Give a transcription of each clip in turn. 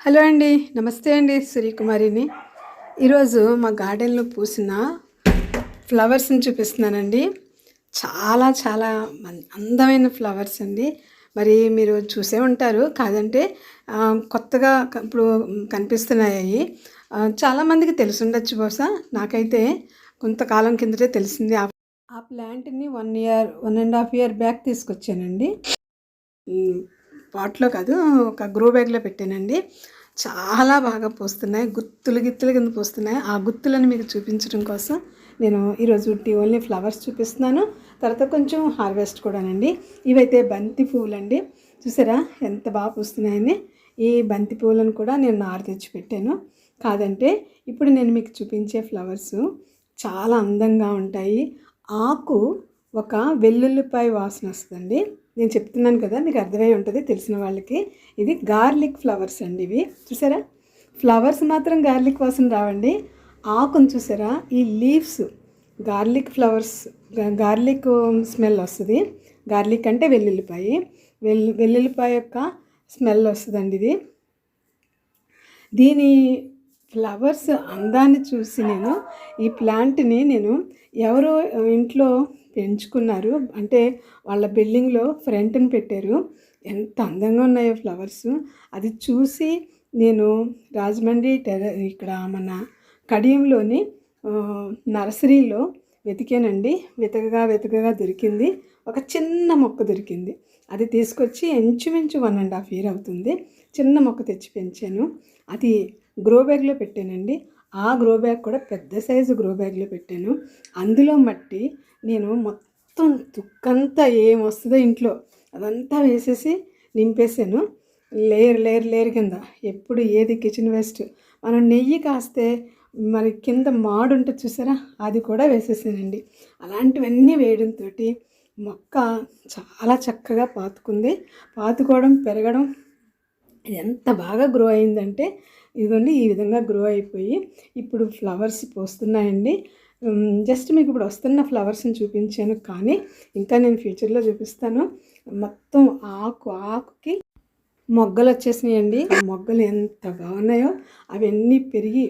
Hello అండి నమస్తే అండి సూర్యకుమారిని. ఈరోజు మా గార్డెన్లో పూసిన ఫ్లవర్స్ని చూపిస్తున్నానండి. చాలా చాలా అందమైన ఫ్లవర్స్ అండి. మరి మీరు చూసే ఉంటారు కాదంటే కొత్తగా ఇప్పుడు కనిపిస్తున్నాయి. చాలామందికి తెలిసి బహుశా. నాకైతే కొంతకాలం కిందటే తెలిసింది. ఆ ఆ ప్లాంట్ని one year one and half year back తీసుకొచ్చానండి. పాట్లో కాదు ఒక గ్రో బ్యాగ్లో పెట్టానండి. చాలా బాగా పూస్తున్నాయి గుత్తులు గిత్తులు కింద పూస్తున్నాయి. ఆ గుత్తులను మీకు చూపించడం కోసం నేను ఈరోజు టీ ఓన్లీ ఫ్లవర్స్ చూపిస్తున్నాను. తర్వాత కొంచెం హార్వెస్ట్ కూడానండి. ఇవైతే బంతి పువ్వులండి. చూసారా ఎంత బాగా పూస్తున్నాయని ఈ బంతి పువ్వులను కూడా నేను నారు తెచ్చి పెట్టాను. కాదంటే ఇప్పుడు నేను మీకు చూపించే ఫ్లవర్స్ చాలా అందంగా ఉంటాయి. ఆకు ఒక వెల్లుల్లిపాయ వాసన వస్తుందండి. నేను చెప్తున్నాను కదా మీకు అర్థమై ఉంటుంది తెలిసిన వాళ్ళకి. ఇది గార్లిక్ ఫ్లవర్స్ అండి ఇవి. చూసారా? ఫ్లవర్స్ మాత్రం గార్లిక్ వాసన రావండి. ఆకును చూసారా? ఈ leaves garlic flowers garlic smell వస్తుంది. గార్లిక్ అంటే వెల్లుల్లిపాయ. వెల్లు వెల్లుల్లిపాయ యొక్క స్మెల్ వస్తుందండి ఇది. దీని ఫ్లవర్స్ అందాన్ని చూసి నేను ఈ ప్లాంట్ని నేను ఎవరో ఇంట్లో పెంచుకున్నారు. అంటే వాళ్ళ బిల్డింగ్లో ఫ్రంట్ని పెట్టారు. ఎంత అందంగా ఉన్నాయో ఫ్లవర్స్. అది చూసి నేను రాజమండ్రి టెర ఇక్కడ మన కడియంలోని నర్సరీలో వెతికానండి. వెతకగా వెతకగా దొరికింది. ఒక చిన్న మొక్క దొరికింది. అది తీసుకొచ్చి ఇంచుమించు వన్ అండ్ హాఫ్ ఇయర్ అవుతుంది. చిన్న మొక్క తెచ్చి పెంచాను. అది గ్రో బ్యాగ్లో పెట్టానండి. ఆ గ్రో బ్యాగ్ కూడా పెద్ద సైజు గ్రో బ్యాగ్లో పెట్టాను. అందులో మట్టి నేను మొత్తం తుక్కంతా ఏం వస్తుందో ఇంట్లో అదంతా వేసేసి నింపేసాను లేయర్ లేయర్ లేయర్ కింద. ఎప్పుడు ఏది కిచెన్ వేస్ట్. మనం నెయ్యి కాస్తే మరి కింద మాడు ఉంటుంది చూసారా? అది కూడా వేసేసానండి. అలాంటివన్నీ వేయడంతో మొక్క చాలా చక్కగా పాతుకుంది. పాతుకోవడం పెరగడం ఎంత బాగా గ్రో అయిందంటే ఇదిగోండి ఈ విధంగా గ్రో అయిపోయి ఇప్పుడు ఫ్లవర్స్ పోస్తున్నాయండి. జస్ట్ మీకు ఇప్పుడు వస్తున్న ఫ్లవర్స్ని చూపించాను కానీ ఇంకా నేను ఫ్యూచర్లో చూపిస్తాను. మొత్తం ఆకు ఆకుకి మొగ్గలు వచ్చేసినాయండి. మొగ్గలు ఎంత బాగున్నాయో అవన్నీ పెరిగి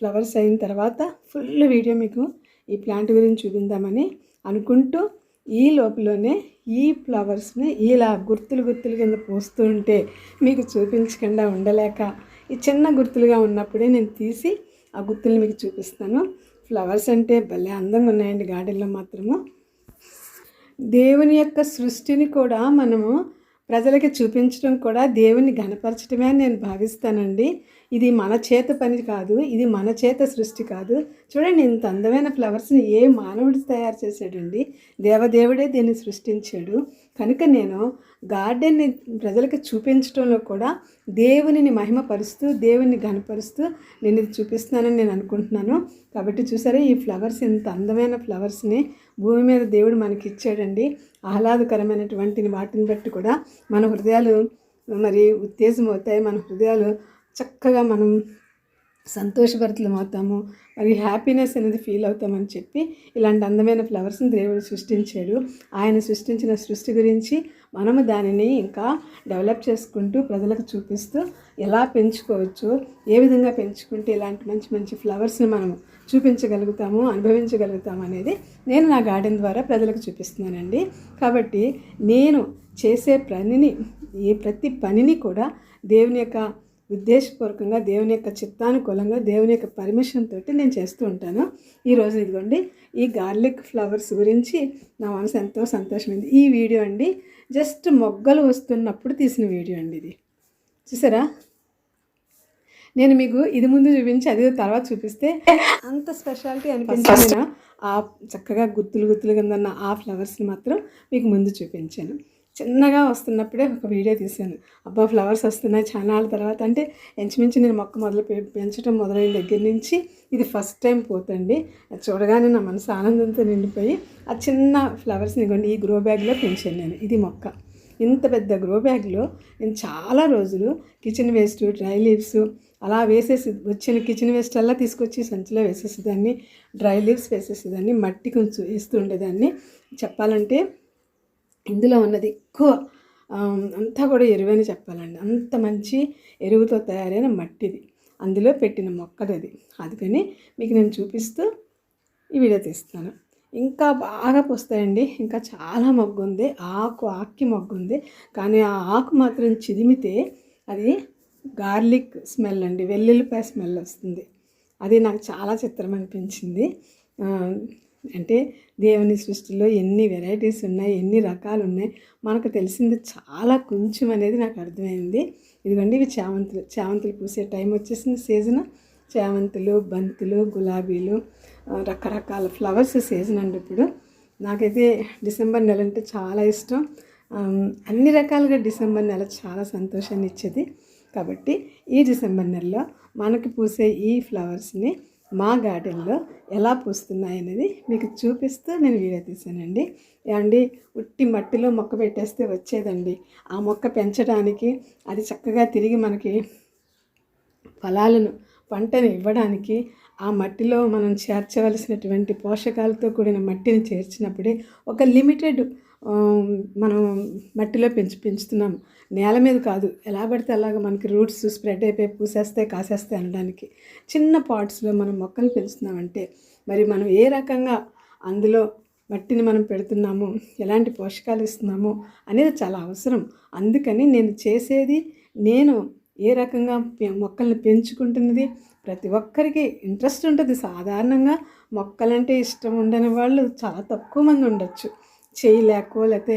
ఫ్లవర్స్ అయిన తర్వాత ఫుల్ వీడియో మీకు ఈ ప్లాంట్ గురించి చూపిందామని అనుకుంటూ ఈ లోపలనే ఈ ఫ్లవర్స్ని ఇలా గుర్తులు గుర్తులు కింద పోస్తూ ఉంటే మీకు చూపించకుండా ఉండలేక ఈ చిన్న గుర్తులుగా ఉన్నప్పుడే నేను తీసి ఆ గుర్తులు మీకు చూపిస్తాను. ఫ్లవర్స్ అంటే భలే అందంగా ఉన్నాయండి గార్డెన్లో మాత్రము. దేవుని యొక్క సృష్టిని కూడా మనము ప్రజలకి చూపించడం కూడా దేవుని ఘనపరచడమే అని నేను భావిస్తానండి. ఇది మన చేత పని కాదు ఇది మన చేత సృష్టి కాదు. చూడండి ఇంత అందమైన ఫ్లవర్స్ని ఏ మానవుడు తయారు చేశాడండి. దేవదేవుడే దీన్ని సృష్టించాడు. కనుక నేను గార్డెన్ని ప్రజలకు చూపించడంలో కూడా దేవునిని మహిమపరుస్తూ దేవుని ఘనపరుస్తూ నేను ఇది చూపిస్తున్నానని నేను అనుకుంటున్నాను. కాబట్టి చూసారా ఈ ఫ్లవర్స్ ఇంత అందమైన ఫ్లవర్స్ని భూమి మీద దేవుడు మనకి ఇచ్చాడండి ఆహ్లాదకరమైనటువంటి వాటిని బట్టి కూడా మన హృదయాలు మరి ఉత్తేజం అవుతాయి మన హృదయాలు చక్కగా మనం సంతోషభరితలం అవుతాము మరి హ్యాపీనెస్ అనేది ఫీల్ అవుతామని చెప్పి ఇలాంటి అందమైన ఫ్లవర్స్ని దేవుడు సృష్టించాడు. ఆయన సృష్టించిన సృష్టి గురించి మనము దానిని ఇంకా డెవలప్ చేసుకుంటూ ప్రజలకు చూపిస్తూ ఎలా పెంచుకోవచ్చు ఏ విధంగా పెంచుకుంటే ఇలాంటి మంచి మంచి ఫ్లవర్స్ని మనము చూపించగలుగుతాము అనుభవించగలుగుతాము అనేది నేను నా గార్డెన్ ద్వారా ప్రజలకు చూపిస్తున్నానండి. కాబట్టి నేను చేసే పనిని ఏ ప్రతి పనిని కూడా దేవుని యొక్క ఉద్దేశపూర్వకంగా దేవుని యొక్క చిత్తానుకూలంగా దేవుని యొక్క పర్మిషన్ తోటి నేను చేస్తూ ఉంటాను. ఈరోజు ఇదిగోండి ఈ గార్లిక్ ఫ్లవర్స్ గురించి నా మనసు ఎంతో సంతోషమైంది. ఈ వీడియో అండి జస్ట్ మొగ్గలు వస్తున్నప్పుడు తీసిన వీడియో అండి ఇది. చూసారా? నేను మీకు ఇది ముందు చూపించి అది తర్వాత చూపిస్తే అంత స్పెషాలిటీ అనిపించింది. నేను ఆ చక్కగా గుత్తులు గుత్తులు కింద ఉన్న ఆ ఫ్లవర్స్ని మాత్రం మీకు ముందు చూపించాను. చిన్నగా వస్తున్నప్పుడే ఒక వీడియో తీశాను. అబ్బా ఫ్లవర్స్ వస్తున్నాయి చాలా తర్వాత. అంటే ఇంచుమించు నేను మొక్క మొదలు పె- పెంచడం మొదలైన దగ్గర నుంచి ఇది ఫస్ట్ టైం పోతండి. అది చూడగానే నా మనసు ఆనందంతో నిండిపోయి ఆ చిన్న ఫ్లవర్స్ని కొన్ని ఈ గ్రో బ్యాగ్లో పెంచాను నేను. ఇది మొక్క. ఇంత పెద్ద గ్రో బ్యాగ్లో నేను చాలా రోజులు కిచెన్ వేస్ట్ డ్రై లీవ్స్ అలా వేసేసి వచ్చిన కిచెన్ వేస్ట్ అలా తీసుకొచ్చి సంచిలో వేసేసేదాన్ని. డ్రై లీవ్స్ వేసేసేదాన్ని మట్టి కొంచెం వేస్తుండేదాన్ని చెప్పాలంటే ఇందులో ఉన్నది ఎక్కువ అంతా కూడా ఎరువని చెప్పాలండి. అంత మంచి ఎరువుతో తయారైన మట్టిది. అందులో పెట్టిన మొక్కది అది. అందుకని మీకు నేను చూపిస్తూ ఈ వీడియో తీస్తున్నాను. ఇంకా బాగా పూస్తాయండి. ఇంకా చాలా మొగ్గు ఉంది ఆకు ఆక్కి మొగ్గు ఉంది కానీ ఆ ఆకు మాత్రం చిదిమితే అది గార్లిక్ స్మెల్ అండి. వెల్లుల్లిపాయ స్మెల్ వస్తుంది. అది నాకు చాలా చిత్రం అనిపించింది. అంటే దేవుని సృష్టిలో ఎన్ని వెరైటీస్ ఉన్నాయి ఎన్ని రకాలు ఉన్నాయి మనకు తెలిసింది చాలా కొంచెం అనేది నాకు అర్థమైంది. ఇదిగోండి ఇవి చామంతులు చామంతులు పూసే టైం వచ్చేసింది సీజన్. చామంతులు బంతులు గులాబీలు రకరకాల ఫ్లవర్స్ సీజన్ అండి ఇప్పుడు. నాకైతే డిసెంబర్ నెల అంటే చాలా ఇష్టం. అన్ని రకాలుగా డిసెంబర్ నెల చాలా సంతోషాన్ని ఇచ్చేది. కాబట్టి ఈ డిసెంబర్ నెలలో మనకి పూసే ఈ ఫ్లవర్స్ని మా గార్డెన్లో ఎలా పూస్తున్నాయి అనేది మీకు చూపిస్తూ నేను వీడియో తీశానండి ఏమండి ఉట్టి మట్టిలో మొక్క పెట్టేస్తే వచ్చేదండి. ఆ మొక్క పెంచడానికి అది చక్కగా తిరిగి మనకి ఫలాలను పంటను ఇవ్వడానికి ఆ మట్టిలో మనం చేర్చవలసినటువంటి పోషకాలతో కూడిన మట్టిని చేర్చినప్పుడే ఒక లిమిటెడ్ మనం మట్టిలో పెంచి పెంచుతున్నాము నేల మీద కాదు. ఎలా పడితే అలాగ మనకి రూట్స్ స్ప్రెడ్ అయిపోయి పూసేస్తే కాసేస్తే అనడానికి. చిన్న పాట్స్లో మనం మొక్కలు పెంచుతున్నామంటే మరి మనం ఏ రకంగా అందులో మట్టిని మనం పెడుతున్నాము ఎలాంటి పోషకాలు ఇస్తున్నాము అనేది చాలా అవసరం. అందుకని నేను చేసేది నేను ఏ రకంగా మొక్కల్ని పెంచుకుంటున్నది ప్రతి ఒక్కరికి ఇంట్రెస్ట్ ఉంటుంది. సాధారణంగా మొక్కలంటే ఇష్టం ఉండని వాళ్ళు చాలా తక్కువ మంది ఉండొచ్చు. చేయలేకో లేకపోతే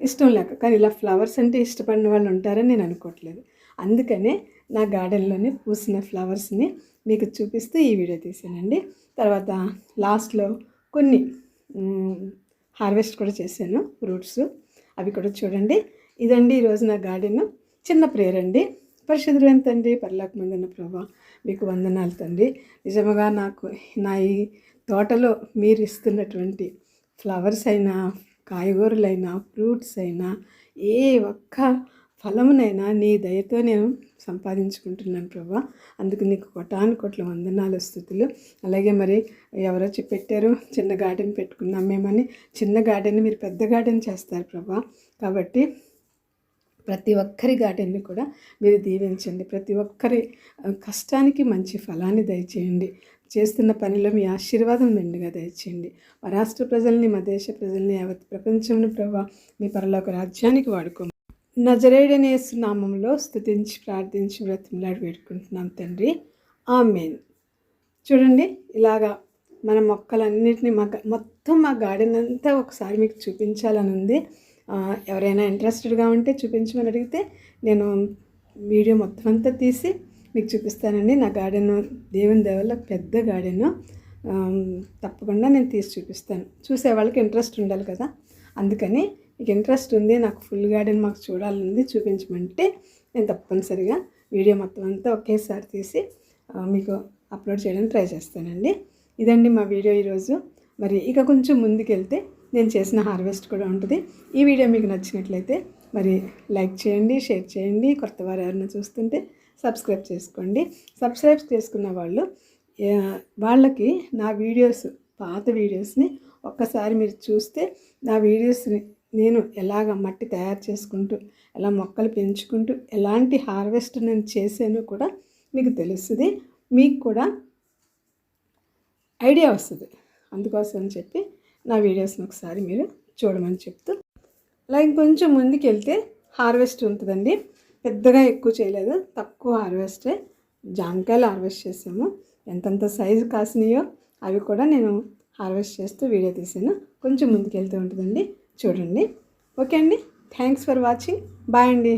ఇష్టం లేక. కానీ ఇలా ఫ్లవర్స్ అంటే ఇష్టపడిన వాళ్ళు ఉంటారని నేను అనుకోవట్లేదు. అందుకనే నా గార్డెన్లోనే పూసిన ఫ్లవర్స్ని మీకు చూపిస్తూ ఈ వీడియో తీసానండి. తర్వాత లాస్ట్లో కొన్ని హార్వెస్ట్ కూడా చేశాను ఫ్రూట్స్ అవి కూడా చూడండి. ఇదండి ఈరోజు నా గార్డెన్. చిన్న ప్రేయర్ అండి. పరిశుద్ధులైన తండ్రి పర్లాకు ముందున్న ప్రభా మీకు వందనాలు తండ్రి. నిజముగా నాకు నా ఈ తోటలో మీరు ఇస్తున్నటువంటి ఫ్లవర్స్ అయినా కాయగూరలైనా ఫ్రూట్స్ అయినా ఏ ఒక్క ఫలమునైనా నీ దయతో నేను సంపాదించుకుంటున్నాను ప్రభా. అందుకు నీకు కొటాను కొట్ల వందనాలు స్థుతులు. అలాగే మరి ఎవరో పెట్టారు చిన్న గార్డెన్ పెట్టుకున్నాం మేమని. చిన్న గార్డెన్ మీరు పెద్ద గార్డెన్ చేస్తారు ప్రభా. కాబట్టి ప్రతి ఒక్కరి గార్డెన్ని కూడా మీరు దీవించండి. ప్రతి ఒక్కరి కష్టానికి మంచి ఫలాన్ని దయచేయండి. చేస్తున్న పనిలో మీ ఆశీర్వాదం మెండుగా దయచేయండి. మా రాష్ట్ర ప్రజల్ని మా దేశ ప్రజల్ని యావత్ ప్రపంచంలో ప్రభావ మీ పరలోక రాజ్యానికి వాడుకో నజరేడనే నామంలో స్థుతించి ప్రార్థించి వ్రతంలాడి వేడుకుంటున్నాం తండ్రి. ఆ మెయిన్ చూడండి ఇలాగా మన మొక్కలన్నింటినీ మా మొత్తం మా గార్డెన్ అంతా ఒకసారి మీకు చూపించాలని ఉంది. ఎవరైనా ఇంట్రెస్టెడ్గా ఉంటే చూపించమని అడిగితే నేను వీడియో మొత్తం అంతా తీసి మీకు చూపిస్తానండి. నా గార్డెన్ దేవుని దేవల్ల పెద్ద గార్డెన్. తప్పకుండా నేను తీసి చూపిస్తాను. చూసే వాళ్ళకి ఇంట్రెస్ట్ ఉండాలి కదా. అందుకని మీకు ఇంట్రెస్ట్ ఉంది నాకు ఫుల్ గార్డెన్ మాకు చూడాలని చూపించమంటే నేను తప్పనిసరిగా వీడియో మొత్తం అంతా ఒకేసారి తీసి మీకు అప్లోడ్ చేయడానికి ట్రై చేస్తానండి. ఇదండి మా వీడియో ఈరోజు. మరి ఇక కొంచెం ముందుకెళ్తే నేను చేసిన హార్వెస్ట్ కూడా ఉంటుంది. ఈ వీడియో మీకు నచ్చినట్లయితే మరి లైక్ చేయండి షేర్ చేయండి. కొత్త వారు ఎవరైనా చూస్తుంటే సబ్స్క్రైబ్ చేసుకోండి. సబ్స్క్రైబ్ చేసుకున్న వాళ్ళు వాళ్ళకి నా వీడియోస్ పాత వీడియోస్ని ఒక్కసారి మీరు చూస్తే నా వీడియోస్ని నేను ఎలాగ మట్టి తయారు చేసుకుంటూ ఎలా మొక్కలు పెంచుకుంటూ ఎలాంటి హార్వెస్ట్ నేను చేసానో కూడా మీకు తెలుస్తుంది. మీకు కూడా ఐడియా వస్తుంది. అందుకోసం అని చెప్పి నా వీడియోస్ని ఒకసారి మీరు చూడమని చెప్తూ అలా ఇంకొంచెం ముందుకు వెళ్తే హార్వెస్ట్ ఉంటుందండి. పెద్దగా ఎక్కువ చేయలేదు. తక్కువ హార్వెస్టే జామకాయలు హార్వెస్ట్ చేసాము. ఎంతంత సైజు కాసినాయో అవి కూడా నేను హార్వెస్ట్ చేస్తూ వీడియో తీసాను. కొంచెం ముందుకు వెళ్తూ ఉంటుందండి. చూడండి. ఓకే అండి. Thanks for watching. బాయ్ అండి.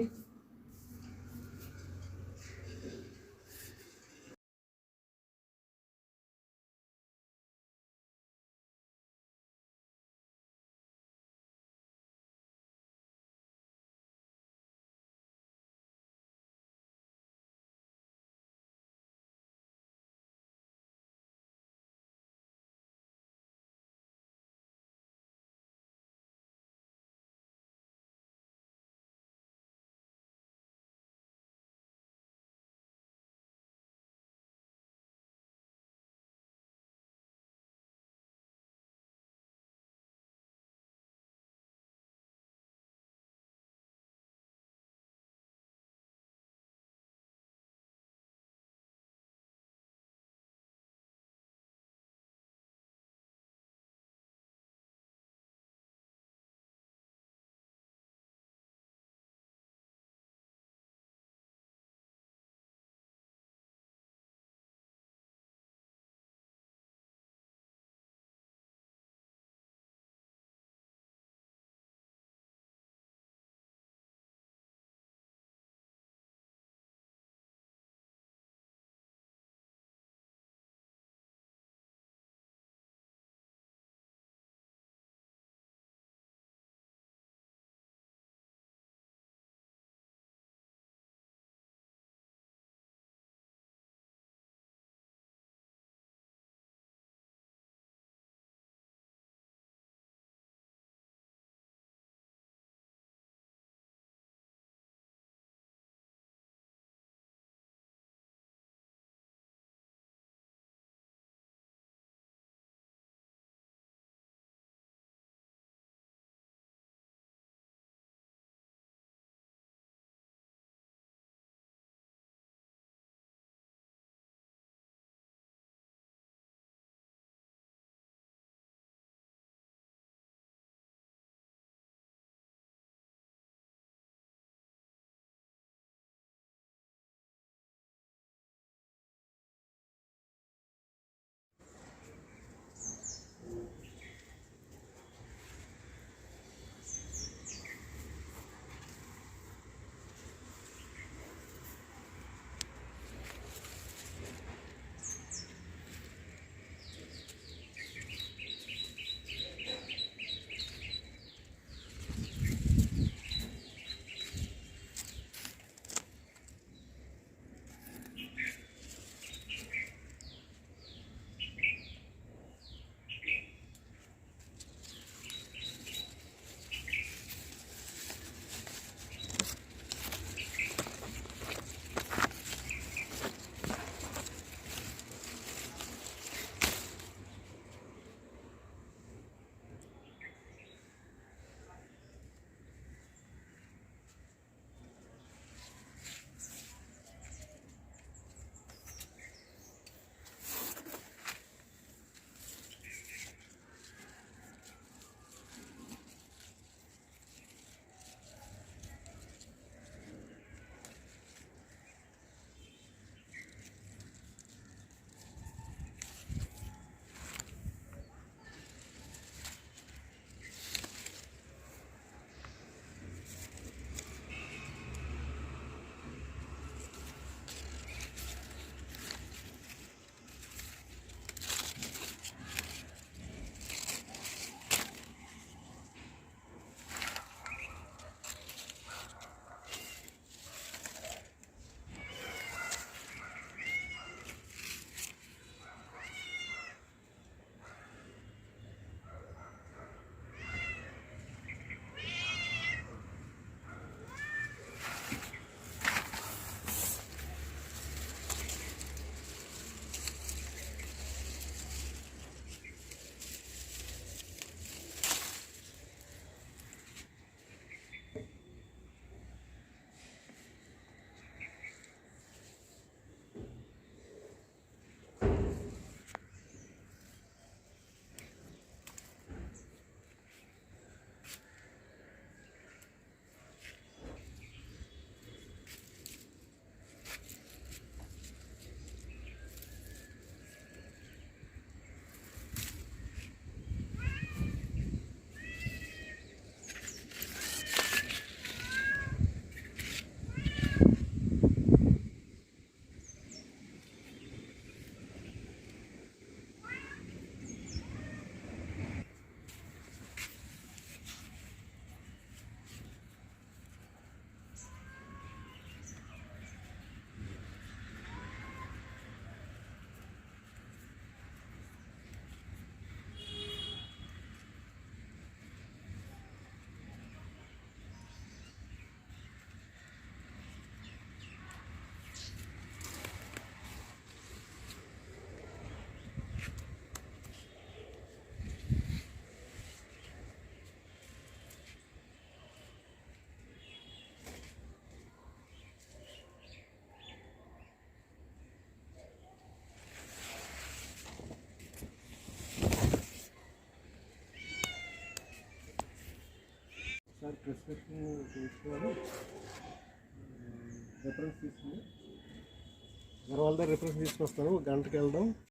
ప్రిస్క్రిప్షన్ తీసుకొని రిఫరెన్స్ తీసుకుని. వేరే వాళ్ళ రిఫరెన్స్ తీసుకొస్తాను. గంటకి వెళ్దాం.